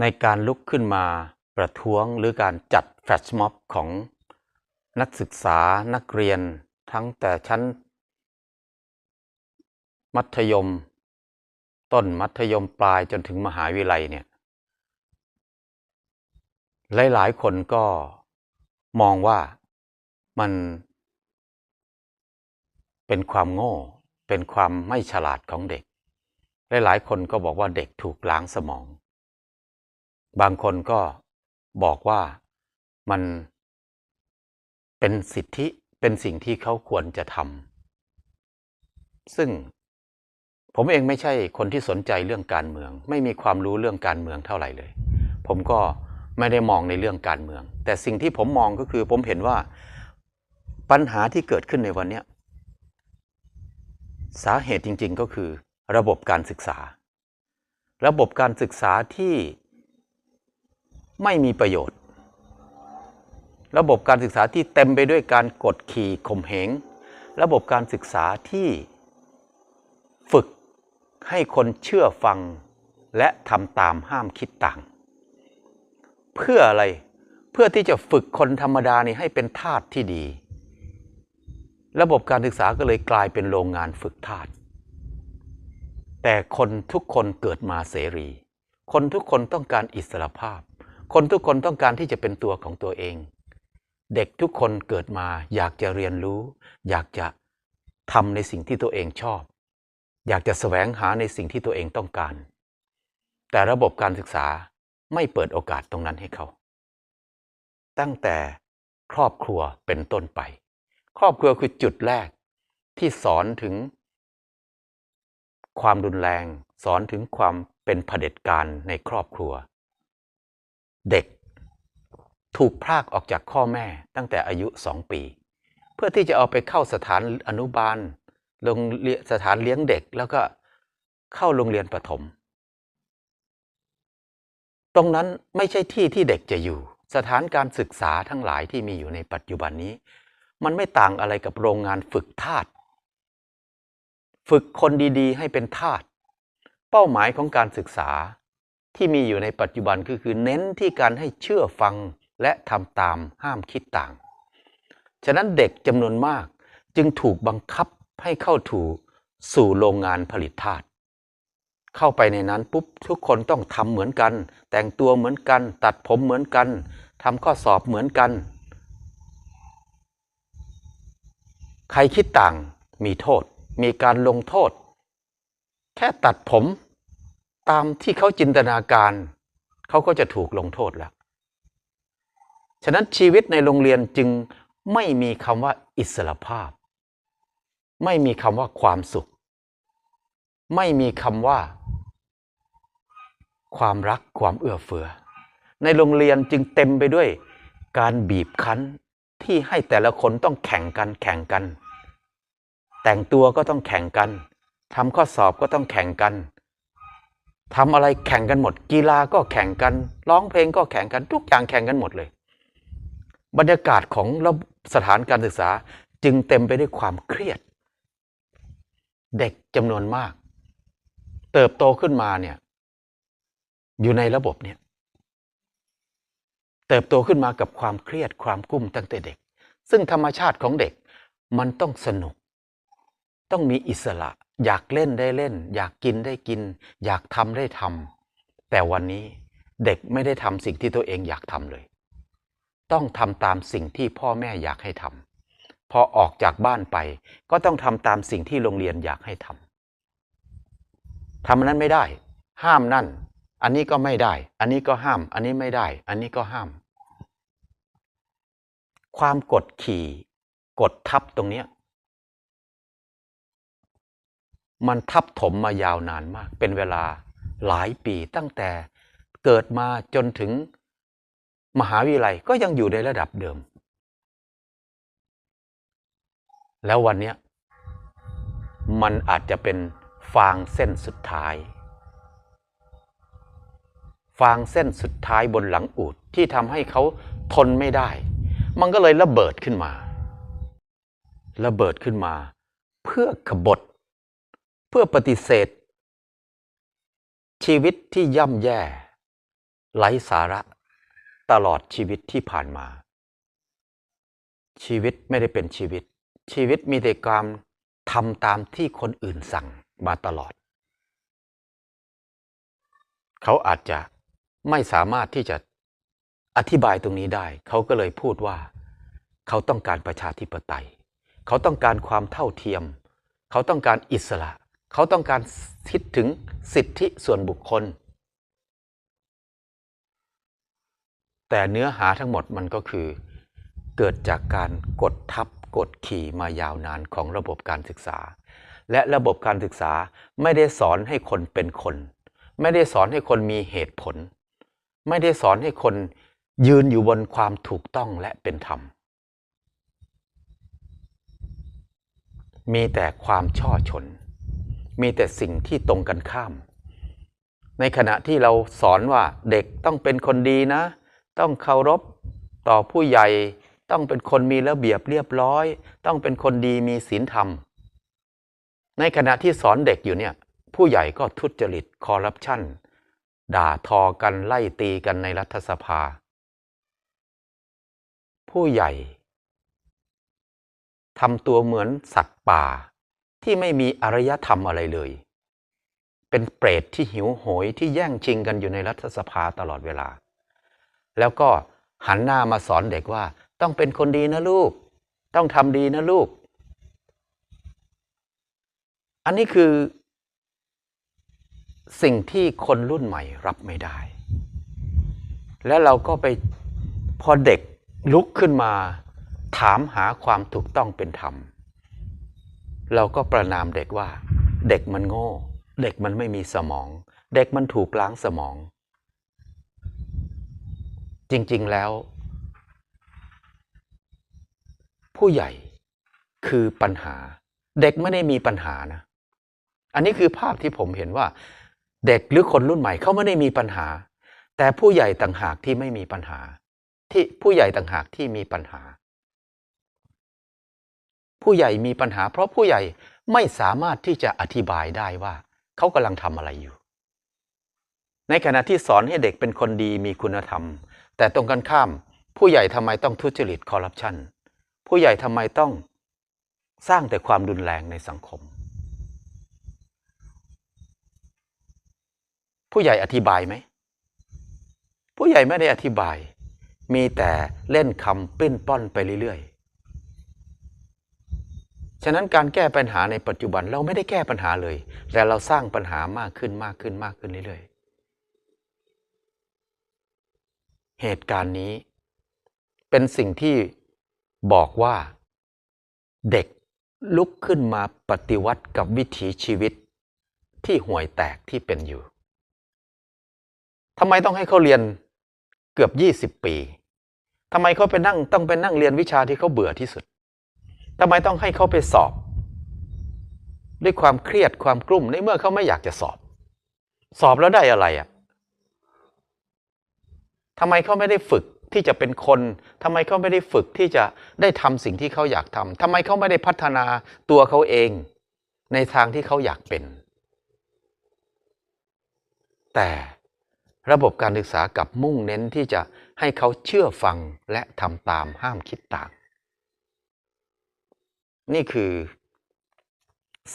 ในการลุกขึ้นมาประท้วงหรือการจัดแฟลชม็อบของนักศึกษานักเรียนทั้งแต่ชั้น มัธยม ต้นมัธยมปลายจนถึงมหาวิทยาลัยเนี่ยหลายๆ คนก็มองว่ามันเป็นความโง่ เป็นความไม่ฉลาดของเด็ก หลายๆ คนก็บอกว่าเด็กถูกล้างสมอง บางคนก็บอกว่ามันเป็นสิทธิเป็นสิ่งที่เขาควรจะทำซึ่งผมเองไม่ใช่คนที่สนใจเรื่องการเมือง ไม่มีความรู้เรื่องการเมืองเท่าไหร่เลย ผมก็ไม่ได้มองในเรื่องการเมือง แต่สิ่งที่ผมมองก็คือผมเห็นว่าปัญหาที่เกิดขึ้นในวันนี้สาเหตุจริง ๆ ก็คือ ระบบการศึกษา ระบบการศึกษาที่ ไม่มีประโยชน์ ระบบการศึกษาที่เต็มไปด้วยการกดขี่ข่มเหง ระบบการศึกษาที่ฝึกให้คนเชื่อฟังและทำตามห้ามคิดต่าง เพื่ออะไรเพื่อที่จะฝึกคนธรรมดานี่ให้เป็นทาสที่ดี ระบบการศึกษาก็เลยกลายเป็นโรงงานฝึกทาสแต่คนทุกคนเกิดมาเสรี คนทุกคนต้องการอิสรภาพ คนทุกคนต้องการที่จะเป็นตัวของตัวเอง เด็กทุกคนเกิดมาอยากจะเรียนรู้ อยากจะทำในสิ่งที่ตัวเองชอบ อยากจะแสวงหาในสิ่งที่ตัวเองต้องการ แต่ระบบการศึกษาไม่เปิดโอกาสตรงนั้นให้เขา ตั้งแต่ครอบครัวเป็นต้นไป ครอบครัวคือจุดแรกที่สอนถึง ความรุนแรง สอนถึงความเป็นเผด็จการในครอบครัว เด็ก ถูกพรากออกจากพ่อแม่ตั้งแต่อายุสองปี เพื่อที่จะเอาไปเข้าสถานอนุบาลโรงเรียนสถานเลี้ยงเด็กแล้วก็เข้าโรงเรียนประถม ตรงนั้นไม่ใช่ที่ที่เด็กจะอยู่ สถานการศึกษาทั้งหลายที่มีอยู่ในปัจจุบันนี้ มันไม่ต่างอะไรกับโรงงานฝึกทาสฝึกคนดีๆ ให้เป็นทาสเป้าหมายของการศึกษา ที่มีอยู่ในปัจจุบันก็คือเน้นที่การให้เชื่อฟังและทำตามห้ามคิดต่าง ฉะนั้นเด็กจำนวนมากจึงถูกบังคับให้เข้าถูสู่โรงงานผลิตทาสเข้าไปในนั้นปุ๊บทุกคนต้องทำเหมือนกัน แต่งตัวเหมือนกัน ตัดผมเหมือนกันทำข้อสอบเหมือนกัน ใครคิดต่างมีโทษ มีการลงโทษ แค่ตัดผม ตามที่เขาจินตนาการ เขาก็จะถูกลงโทษแล้ว ฉะนั้นชีวิตในโรงเรียนจึงไม่มีคำว่าอิสรภาพ ไม่มีคำว่าความสุข ไม่มีคำว่า ความรักความเอื้อเฟื้อ ในโรงเรียนจึงเต็มไปด้วยการบีบคั้นที่ให้แต่ละคนต้องแข่งกันแข่งกัน แต่งตัวก็ต้องแข่งกันทำข้อสอบก็ต้องแข่งกัน ทำอะไรแข่งกันหมด กีฬาก็แข่งกัน ร้องเพลงก็แข่งกันทุกอย่างแข่งกันหมดเลย บรรยากาศของสถานการศึกษาจึงเต็มไปด้วยความเครียด เด็กจำนวนมาก เติบโตขึ้นมาเนี่ย อยู่ในระบบเนี่ย เติบโตขึ้นมากับความเครียดความกุ้มตั้งแต่เด็ก ซึ่งธรรมชาติของเด็กมันต้องสนุก ต้องมีอิสระ อยากเล่นได้เล่น อยากกินได้กิน อยากทำได้ทำแต่วันนี้เด็กไม่ได้ทำสิ่งที่ตัวเองอยากทำเลย ต้องทำตามสิ่งที่พ่อแม่อยากให้ทำพอออกจากบ้านไป ก็ต้องทำตามสิ่งที่โรงเรียนอยากให้ทำทำนั้นไม่ได้ ห้ามนั่น อันนี้ก็ไม่ได้ อันนี้ก็ห้าม อันนี้ไม่ได้ อันนี้ก็ห้าม ความกดขี่ กดทับตรงเนี้ย มันทับถมมายาวนานมาก เป็นเวลาหลายปีตั้งแต่เกิดมาจนถึงมหาวิทยาลัยก็ยังอยู่ในระดับเดิม แล้ววันนี้มันอาจจะเป็นฟางเส้นสุดท้าย ฟางเส้นสุดท้ายบนหลังอูดที่ทำให้เขาทนไม่ได้ มันก็เลยระเบิดขึ้นมา ระเบิดขึ้นมา เพื่อขบฏ เพื่อปฏิเสธ ชีวิตที่ย่ำแย่ไร้สาระ ตลอดชีวิตที่ผ่านมา ชีวิตไม่ได้เป็นชีวิต ชีวิตมีแต่ความทำตามที่คนอื่นสั่งมาตลอด เขาอาจจะไม่สามารถที่จะอธิบายตรงนี้ได้ เขาก็เลยพูดว่า เขาต้องการประชาธิปไตย เขาต้องการความเท่าเทียม เขาต้องการอิสระ เขาต้องการคิดถึงสิทธิส่วนบุคคล แต่เนื้อหาทั้งหมดมันก็คือ เกิดจากการกดทับกดขี่มายาวนานของระบบการศึกษา และระบบการศึกษาไม่ได้สอนให้คนเป็นคน ไม่ได้สอนให้คนมีเหตุผล ไม่ได้สอนให้คนยืนอยู่บนความถูกต้องและเป็นธรรม มีแต่ความช่อชน มีแต่สิ่งที่ตรงกันข้าม ในขณะที่เราสอนว่าเด็กต้องเป็นคนดีนะ ต้องเคารพต่อผู้ใหญ่ ต้องเป็นคนมีระเบียบเรียบร้อย ต้องเป็นคนดีมีศีลธรรม ในขณะที่สอนเด็กอยู่เนี่ย ผู้ใหญ่ก็ทุจริตคอร์รัปชันด่าทอกันไล่ตีกันในรัฐสภา ผู้ใหญ่ทำตัวเหมือนสัตว์ป่า ที่ไม่มีอารยธรรมอะไรเลย เป็นเปรตที่หิวโหยที่แย่งชิงกันอยู่ในรัฐสภาตลอดเวลา แล้วก็หันหน้ามาสอนเด็กว่า ต้องเป็นคนดีนะลูก ต้องทำดีนะลูก อันนี้คือ สิ่งที่คนรุ่นใหม่รับไม่ได้ แล้วเราก็ไปพอเด็กลุกขึ้นมา ถามหาความถูกต้องเป็นธรรม เราก็ประนามเด็กว่า เด็กมันโง่ เด็กมันไม่มีสมอง เด็กมันถูกล้างสมอง จริงๆแล้ว ผู้ใหญ่คือปัญหา เด็กไม่ได้มีปัญหานะ อันนี้คือภาพที่ผมเห็นว่า เด็กหรือคนรุ่นใหม่เขาไม่ได้มีปัญหา แต่ผู้ใหญ่ต่างหากที่ไม่มีปัญหา ที่ผู้ใหญ่ต่างหากที่มีปัญหา ผู้ใหญ่มีปัญหา เพราะผู้ใหญ่ไม่สามารถที่จะอธิบายได้ว่า เขากำลังทำอะไรอยู่ ในขณะที่สอนให้เด็กเป็นคนดีมีคุณธรรม แต่ตรงกันข้าม ผู้ใหญ่ทำไมต้องทุจริตคอร์รัปชันผู้ใหญ่ทำไมต้องสร้างแต่ความรุนแรงในสังคม ผู้ใหญ่อธิบายไหม ผู้ใหญ่ไม่ได้อธิบาย มีแต่เล่นคำปิ้นป้อนไปเรื่อยๆ ฉะนั้นการแก้ปัญหาในปัจจุบันเราไม่ได้แก้ปัญหาเลย แต่เราสร้างปัญหามากขึ้นมากขึ้นมากขึ้นเรื่อยๆ เหตุการณ์นี้ เป็นสิ่งที่บอกว่า เด็กลุกขึ้นมาปฏิวัติกับวิถีชีวิตที่ห่วยแตกที่เป็นอยู่ทำไมต้องให้เขาเรียนเกือบยี่สิบปีทำไมเขาไปนั่งต้องไปนั่งเรียนวิชาที่เขาเบื่อที่สุด ทำไมต้องให้เขาไปสอบ ด้วยความเครียดความกลุ้มในเมื่อเขาไม่อยากจะสอบ สอบแล้วได้อะไรอะ่ะทำไมเขาไม่ได้ฝึกที่จะเป็นคน ทำไมเขาไม่ได้ฝึกที่จะได้ทำสิ่งที่เขาอยากทำทำไมเขาไม่ได้พัฒนาตัวเขาเอง ในทางที่เขาอยากเป็น แต่ระบบการศึกษากับมุ่งเน้นที่จะให้เขาเชื่อฟังและทำตามห้ามคิดต่าง นี่คือ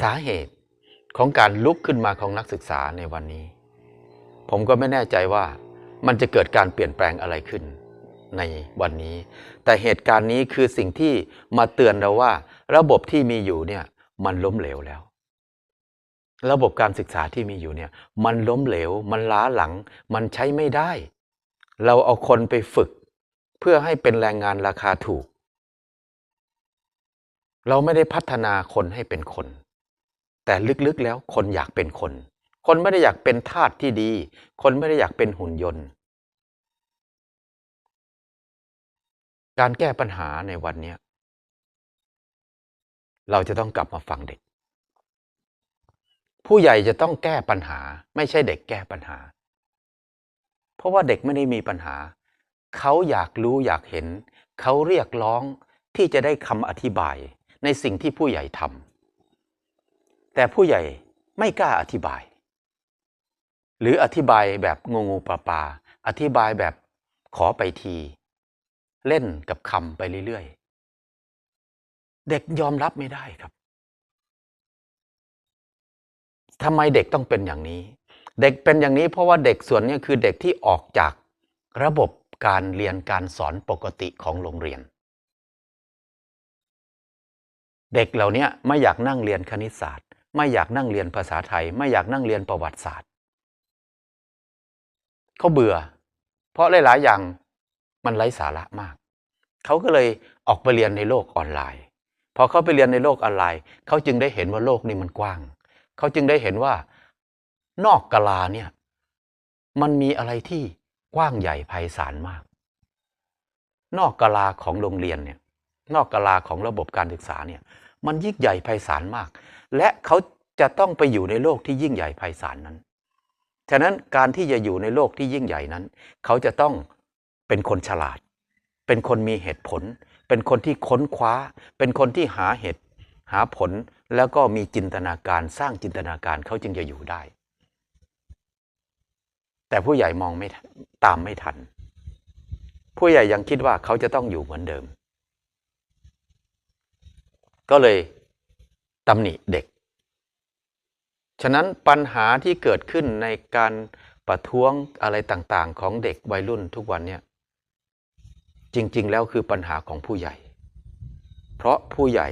สาเหตุของการลุกขึ้นมาของนักศึกษาในวันนี้ ผมก็ไม่แน่ใจว่ามันจะเกิดการเปลี่ยนแปลงอะไรขึ้นในวันนี้ แต่เหตุการณ์นี้คือสิ่งที่มาเตือนเราว่า ระบบที่มีอยู่เนี่ยมันล้มเหลวแล้ว ระบบการศึกษาที่มีอยู่เนี่ย มันล้มเหลว มันล้าหลัง มันใช้ไม่ได้ เราเอาคนไปฝึก เพื่อให้เป็นแรงงานราคาถูก เราไม่ได้พัฒนาคนให้เป็นคน แต่ลึกๆแล้วคนอยากเป็นคน คนไม่ได้อยากเป็นทาสที่ดี คนไม่ได้อยากเป็นหุ่นยนต์ การแก้ปัญหาในวันนี้เราจะต้องกลับมาฟังเด็ก ผู้ใหญ่จะต้องแก้ปัญหา ไม่ใช่เด็กแก้ปัญหา เพราะว่าเด็กไม่ได้มีปัญหา เขาอยากรู้อยากเห็น เขาเรียกร้องที่จะได้คำอธิบาย ในสิ่งที่ผู้ใหญ่ทำแต่ผู้ใหญ่ไม่กล้าอธิบาย หรืออธิบายแบบงงูปลาปาอธิบายแบบขอไปที เล่นกับคำไปเรื่อยๆ เด็กยอมรับไม่ได้ครับทำไมเด็กต้องเป็นอย่างนี้ เด็กเป็นอย่างนี้เพราะว่าเด็กส่วนนี้คือเด็กที่ออกจากระบบการเรียนการสอนปกติของโรงเรียน เด็กเหล่านี้ไม่อยากนั่งเรียนคณิตศาสตร์ ไม่อยากนั่งเรียนภาษาไทย ไม่อยากนั่งเรียนประวัติศาสตร์เขาเบื่อ เพราะหลาย ๆ อย่างมันไร้สาระมาก เขาก็เลยออกไปเรียนในโลกออนไลน์ พอเขาไปเรียนในโลกออนไลน์ เขาจึงได้เห็นว่าโลกนี้มันกว้าง เขาจึงได้เห็นว่า นอกกาลาเนี่ย มันมีอะไรที่กว้างใหญ่ไพศาลมาก นอกกาลาของโรงเรียนเนี่ย นอกกาลาของระบบการศึกษาเนี่ย มันยิ่งใหญ่ไพศาลมาก และเขาจะต้องไปอยู่ในโลกที่ยิ่งใหญ่ไพศาลนั้น ฉะนั้นการที่จะอยู่ในโลกที่ยิ่งใหญ่นั้น เขาจะต้องเป็นคนฉลาด เป็นคนมีเหตุผล เป็นคนที่ค้นคว้า เป็นคนที่หาเหตุ หาผล แล้วก็มีจินตนาการสร้างจินตนาการเขาจึงจะอยู่ได้ แต่ผู้ใหญ่มองไม่ตามไม่ทัน ผู้ใหญ่ยังคิดว่าเขาจะต้องอยู่เหมือนเดิม ก็เลยตำหนิเด็ก ฉะนั้นปัญหาที่เกิดขึ้นในการประท้วงอะไรต่างๆ ของเด็กวัยรุ่นทุกวันเนี่ยจริง ๆ แล้วคือปัญหาของผู้ใหญ่ เพราะผู้ใหญ่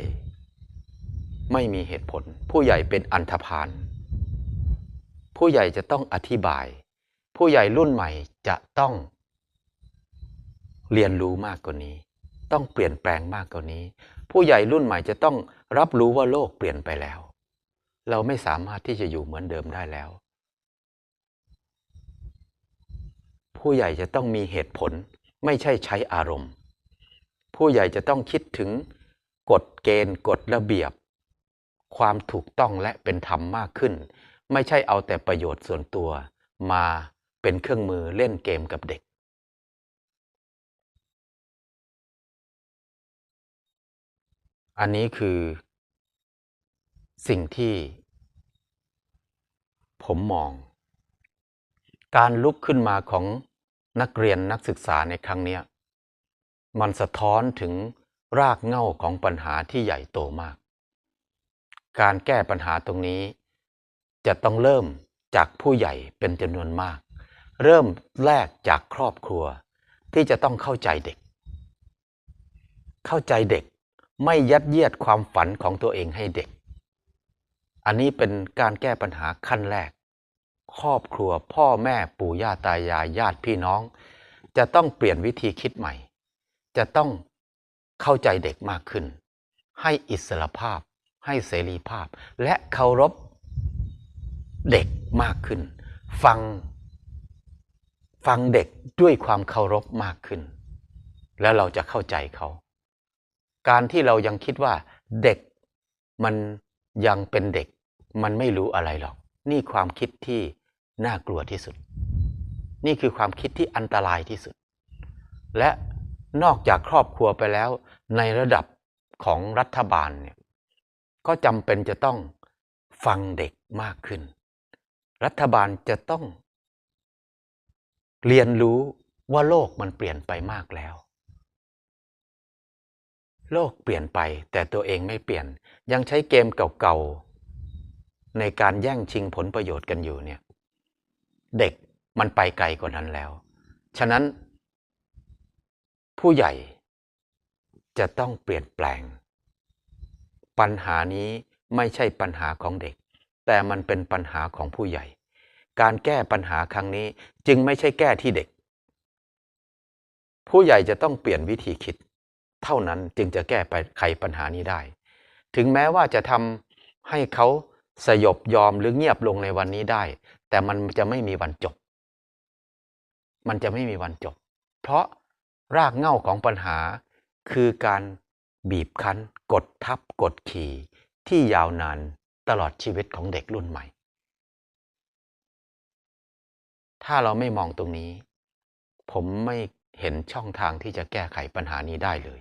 ไม่มีเหตุผล ผู้ใหญ่เป็นอันธพาลผู้ใหญ่จะต้องอธิบาย ผู้ใหญ่รุ่นใหม่จะต้อง เรียนรู้มากกว่านี้ ต้องเปลี่ยนแปลงมากกว่านี้ ผู้ใหญ่รุ่นใหม่จะต้องรับรู้ว่าโลกเปลี่ยนไปแล้ว เราไม่สามารถที่จะอยู่เหมือนเดิมได้แล้ว ผู้ใหญ่จะต้องมีเหตุผลไม่ใช่ใช้อารมณ์ ผู้ใหญ่จะต้องคิดถึงกฎเกณฑ์กฎระเบียบ ความถูกต้องและเป็นธรรมมากขึ้น ไม่ใช่เอาแต่ประโยชน์ส่วนตัวมาเป็นเครื่องมือเล่นเกมกับเด็ก อันนี้คือ สิ่งที่ ผมมอง การลุกขึ้นมาของนักเรียนนักศึกษาในครั้งนี้มันสะท้อนถึงรากเหง้าของปัญหาที่ใหญ่โตมาก การแก้ปัญหาตรงนี้ จะต้องเริ่มจากผู้ใหญ่เป็นจำนวนมาก เริ่มแรกจากครอบครัว ที่จะต้องเข้าใจเด็ก เข้าใจเด็ก ไม่ยัดเยียดความฝันของตัวเองให้เด็ก อันนี้เป็นการแก้ปัญหาขั้นแรก ครอบครัวพ่อแม่ปู่ย่าตายายญาติพี่น้อง จะต้องเปลี่ยนวิธีคิดใหม่ จะต้องเข้าใจเด็กมากขึ้น ให้อิสรภาพ ให้เสรีภาพ และเคารพเด็กมากขึ้น ฟัง ฟังเด็กด้วยความเคารพมากขึ้น แล้วเราจะเข้าใจเขา การที่เรายังคิดว่าเด็กมันยังเป็นเด็ก มันไม่รู้อะไรหรอก นี่ความคิดที่น่ากลัวที่สุด นี่คือความคิดที่อันตรายที่สุด และนอกจากครอบครัวไปแล้ว ในระดับของรัฐบาลเนี่ยก็จำเป็นจะต้องฟังเด็กมากขึ้น รัฐบาลจะต้อง เรียนรู้ว่าโลกมันเปลี่ยนไปมากแล้ว โลกเปลี่ยนไปแต่ตัวเองไม่เปลี่ยน ยังใช้เกมเก่าๆ ในการแย่งชิงผลประโยชน์กันอยู่เนี่ย เด็กมันไปไกลกว่านั้นแล้ว ฉะนั้น ผู้ใหญ่จะต้องเปลี่ยนแปลง ปัญหานี้ไม่ใช่ปัญหาของเด็ก แต่มันเป็นปัญหาของผู้ใหญ่ การแก้ปัญหาครั้งนี้จึงไม่ใช่แก้ที่เด็ก ผู้ใหญ่จะต้องเปลี่ยนวิธีคิด เท่านั้นจึงจะแก้ไขปัญหานี้ได้ ถึงแม้ว่าจะทำให้เขาสยบยอมหรือเงียบลงในวันนี้ได้ แต่มันจะไม่มีวันจบ มันจะไม่มีวันจบ เพราะรากเหง้าของปัญหาคือการบีบคั้น กดทับกดขี่ที่ยาวนานตลอดชีวิตของเด็กรุ่นใหม่ ถ้าเราไม่มองตรงนี้ ผมไม่เห็นช่องทางที่จะแก้ไขปัญหานี้ได้เลย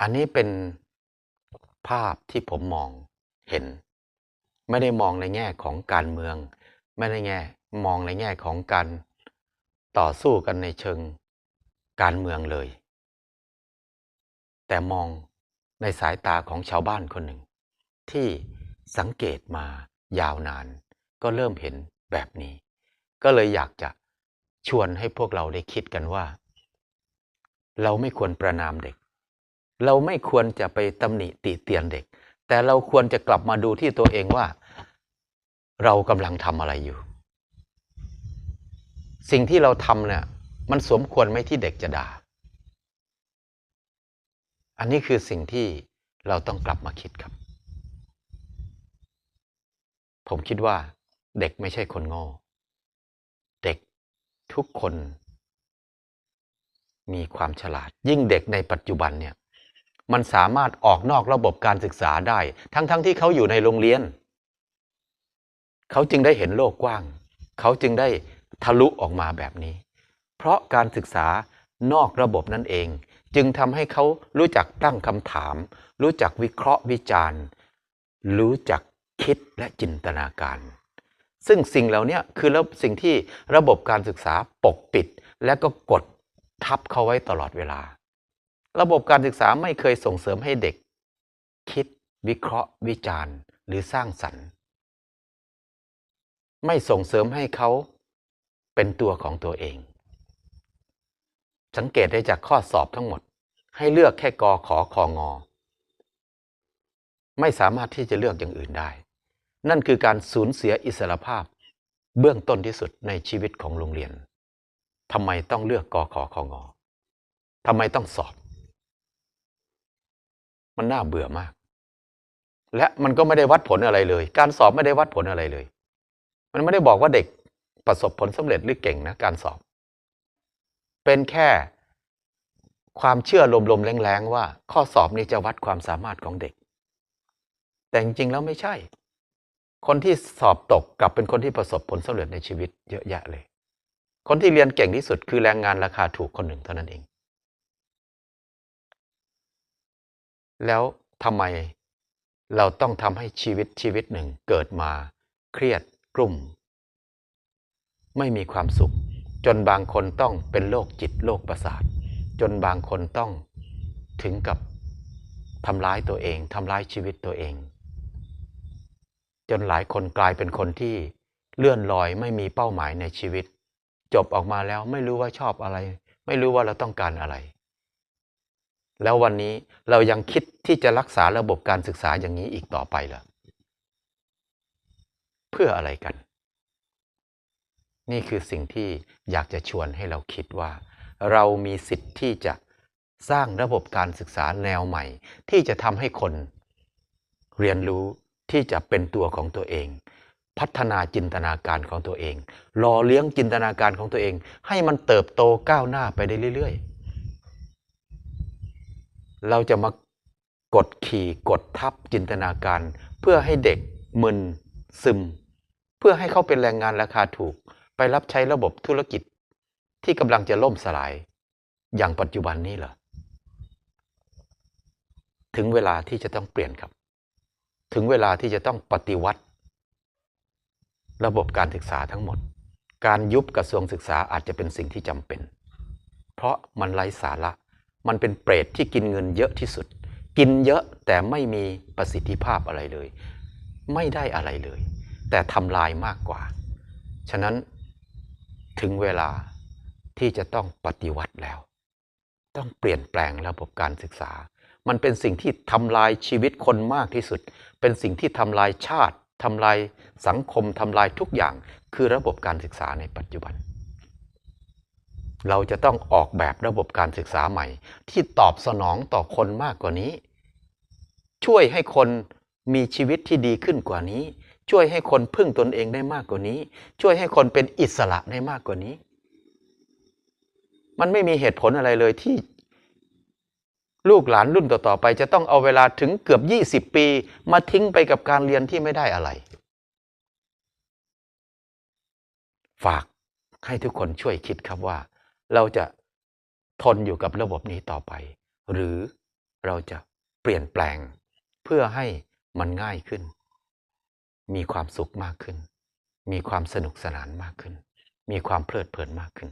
อันนี้เป็นภาพที่ผมมองเห็น ไม่ได้มองในแง่ของการเมือง ไม่ได้แง่มองในแง่ของการต่อสู้กันในเชิงการเมืองเลย แต่มองในสายตาของชาวบ้านคนหนึ่ง ที่สังเกตมายาวนาน ก็เริ่มเห็นแบบนี้ ก็เลยอยากจะชวนให้พวกเราได้คิดกันว่า เราไม่ควรประนามเด็ก เราไม่ควรจะไปตำหนิติเตียนเด็ก แต่เราควรจะกลับมาดูที่ตัวเองว่า เรากำลังทำอะไรอยู่ สิ่งที่เราทำเนี่ย มันสมควรไหมที่เด็กจะด่า อันนี้คือสิ่งที่เราต้องกลับมาคิดครับ ผมคิดว่า เด็กไม่ใช่คนโง่ เด็กทุกคนมีความฉลาด ยิ่งเด็กในปัจจุบันเนี่ย มันสามารถออกนอกระบบการศึกษาได้ ทั้งๆทที่เขาอยู่ในโรงเรียน เขาจึงได้เห็นโลกกว้าง เขาจึงได้ทะลุออกมาแบบนี้ เพราะการศึกษานอกระบบนั่นเอง จึงทำให้เขารู้จักตั้งคำถาม รู้จักวิเคราะห์วิจารณ์ รู้จักคิดและจินตนาการ ซึ่งสิ่งเหล่านี้คือแล้วสิ่งที่ระบบการศึกษาปกปิด และก็กดทับเขาไว้ตลอดเวลา ระบบการศึกษาไม่เคยส่งเสริมให้เด็ก คิด วิเคราะห์ วิจารณ์ หรือสร้างสรรค์ ไม่ส่งเสริมให้เขาเป็นตัวของตัวเอง สังเกตได้จากข้อสอบทั้งหมด ให้เลือกแค่กอขอคองอ ไม่สามารถที่จะเลือกอย่างอื่นได้ นั่นคือการสูญเสียอิสรภาพ เบื้องต้นที่สุดในชีวิตของโรงเรียนทำไมต้องเลือกกอขอคองอทำไมต้องสอบ มันน่าเบื่อมาก และมันก็ไม่ได้วัดผลอะไรเลย การสอบไม่ได้วัดผลอะไรเลย มันไม่ได้บอกว่าเด็กประสบผลสำเร็จหรือเก่งนะการสอบ เป็นแค่ความเชื่อลมๆแรงๆว่า ข้อสอบนี้จะวัดความสามารถของเด็ก แต่จริงๆแล้วไม่ใช่ คนที่สอบตกกลับเป็นคนที่ประสบผลสำเร็จในชีวิตเยอะแยะเลย คนที่เรียนเก่งที่สุดคือแรงงานราคาถูกคนหนึ่งเท่านั้นเอง แล้วทำไมเราต้องทำให้ชีวิตชีวิตหนึ่งเกิดมา เครียดกลุ่ม ไม่มีความสุข จนบางคนต้องเป็นโรคจิตโรคประสาท จนบางคนต้องถึงกับทำร้ายตัวเองทำร้ายชีวิตตัวเอง จนหลายคนกลายเป็นคนที่เลื่อนลอยไม่มีเป้าหมายในชีวิต จบออกมาแล้วไม่รู้ว่าชอบอะไร ไม่รู้ว่าเราต้องการอะไร แล้ววันนี้เรายังคิดที่จะรักษาระบบการศึกษาอย่างนี้อีกต่อไปเหรอเพื่ออะไรกัน นี่คือสิ่งที่อยากจะชวนให้เราคิดว่า เรามีสิทธิ์ที่จะสร้างระบบการศึกษาแนวใหม่ ที่จะทำให้คนเรียนรู้ที่จะเป็นตัวของตัวเอง พัฒนาจินตนาการของตัวเองหล่อเลี้ยงจินตนาการของตัวเอง ให้มันเติบโตก้าวหน้าไปได้เรื่อย ๆ เราจะมากดขี่กดทับจินตนาการ เพื่อให้เด็กมึนซึม เพื่อให้เขาเป็นแรงงานราคาถูก ไปรับใช้ระบบธุรกิจที่กำลังจะล่มสลาย อย่างปัจจุบันนี้เหรอถึงเวลาที่จะต้องเปลี่ยนครับ ถึงเวลาที่จะต้องปฏิวัติ ระบบการศึกษาทั้งหมด การยุบกระทรวงศึกษาอาจจะเป็นสิ่งที่จำเป็น เพราะมันไร้สาระ มันเป็นเปรตที่กินเงินเยอะที่สุด กินเยอะแต่ไม่มีประสิทธิภาพอะไรเลย ไม่ได้อะไรเลย แต่ทำลายมากกว่า ฉะนั้นถึงเวลาที่จะต้องปฏิวัติแล้ว ต้องเปลี่ยนแปลงระบบการศึกษา มันเป็นสิ่งที่ทำลายชีวิตคนมากที่สุด เป็นสิ่งที่ทำลายชาติทำลายสังคมทำลายทุกอย่าง คือระบบการศึกษาในปัจจุบัน เราจะต้องออกแบบระบบการศึกษาใหม่ ที่ตอบสนองต่อคนมากกว่านี้ ช่วยให้คนมีชีวิตที่ดีขึ้นกว่านี้ ช่วยให้คนพึ่งตนเองได้มากกว่านี้ ช่วยให้คนเป็นอิสระได้มากกว่านี้ มันไม่มีเหตุผลอะไรเลยที่ ลูกหลานรุ่นต่อๆไป จะต้องเอาเวลาถึงเกือบ 20 ปี มาทิ้งไปกับการเรียนที่ไม่ได้อะไร ฝากให้ทุกคนช่วยคิดครับว่า เราจะทนอยู่กับระบบนี้ต่อไป หรือเราจะเปลี่ยนแปลง เพื่อให้มันง่ายขึ้น มีความสุขมากขึ้น มีความสนุกสนานมากขึ้น มีความเพลิดเพลินมากขึ้น